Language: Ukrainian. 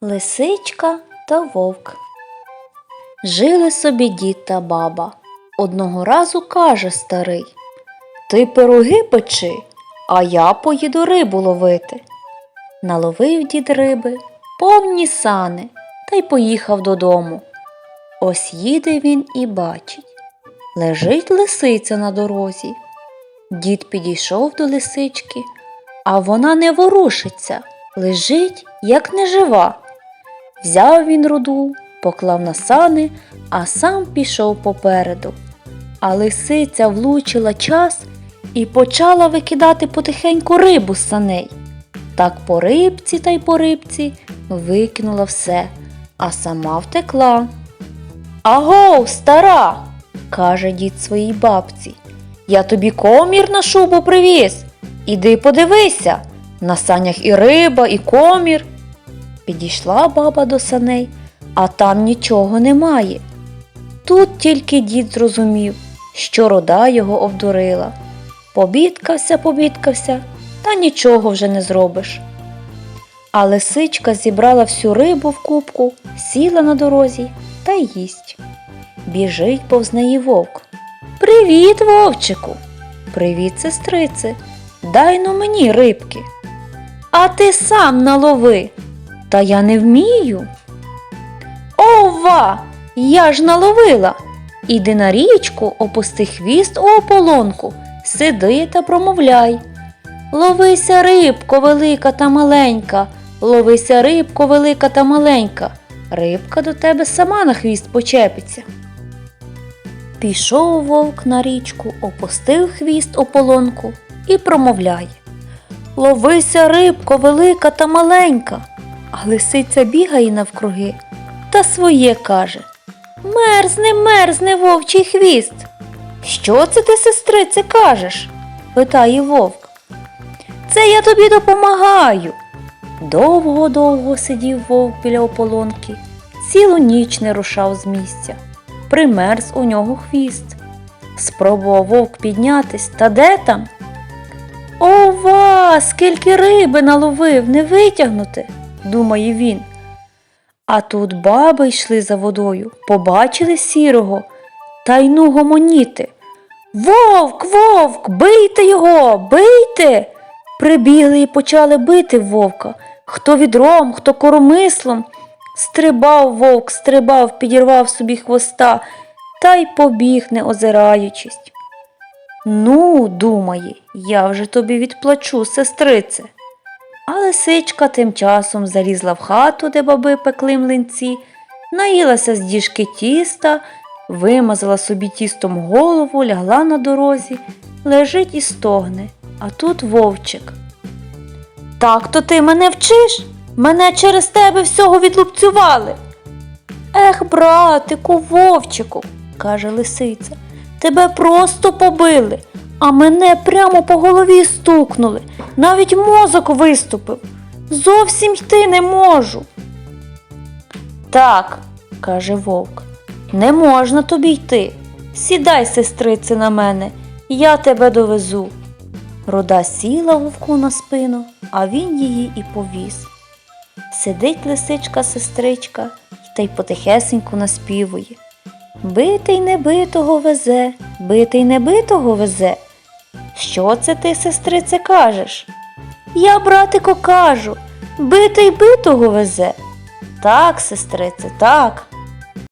Лисичка та вовк. Жили собі дід та баба. Одного разу каже старий Ти пироги печи, а я поїду рибу ловити. Наловив дід риби, повні сани, та й поїхав додому. Ось їде він і бачить. Лежить лисиця на дорозі. Дід підійшов до лисички, а вона не ворушиться, лежить, як нежива. Взяв він руду, поклав на сани, а сам пішов попереду. А лисиця влучила час і почала викидати потихеньку рибу з саней. Так по рибці та й по рибці викинула все, а сама втекла. Агов, стара, каже дід своїй бабці. Я тобі комір на шубу привіз. Іди подивися, на санях і риба, і комір. Підійшла баба до саней, а там нічого немає. Тут тільки дід зрозумів, що рода його обдурила. Побідкався, побідкався, та нічого вже не зробиш. А лисичка зібрала всю рибу в кубку, сіла на дорозі та їсть. Біжить повз неї вовк. Привіт, вовчику. Привіт, сестрице. Дай ну мені рибки. А ти сам налови. Та я не вмію. Ова! Я ж наловила. Іди на річку, опусти хвіст у ополонку, сиди та промовляй. Ловися, рибко велика та маленька, ловися, рибко велика та маленька. Рибка до тебе сама на хвіст почепиться. Пішов вовк на річку, опустив хвіст ополонку і промовляє. Ловися, рибко, велика та маленька. А лисиця бігає навкруги та своє каже. Мерзне, мерзне вовчий хвіст. Що це ти, сестрице, кажеш? питає вовк. Це я тобі допомагаю. Довго-довго сидів вовк біля ополонки, цілу ніч не рушав з місця. Примерз у нього хвіст. Спробував вовк піднятись, та де там? Ова, скільки риби наловив, не витягнути, думає він. А тут баби йшли за водою, побачили сірого та й ну гомоніти. Вовк, вовк, бийте його, бийте. Прибігли і почали бити вовка. Хто відром, хто коромислом. Стрибав вовк, стрибав, підірвав собі хвоста та й побіг, не озираючись. Ну, думає, я вже тобі відплачу, сестрице. А лисичка тим часом залізла в хату, де баби пекли млинці, наїлася з діжки тіста, вимазала собі тістом голову, лягла на дорозі, лежить і стогне, а тут вовчик. Так то ти мене вчиш? Мене через тебе всього відлупцювали. Ех, братику, вовчику, каже лисиця, тебе просто побили, а мене прямо по голові стукнули, навіть мозок виступив. Зовсім йти не можу. Так, каже вовк, не можна тобі йти. Сідай, сестрице, на мене, я тебе довезу. Рода сіла вовку на спину, а він її і повіз. Сидить лисичка сестричка та й потихесеньку наспівує. Битий небитого везе, битий небитого везе. Що це ти, сестрице, кажеш? Я, братико, кажу, битий битого везе. Так, сестрице, так.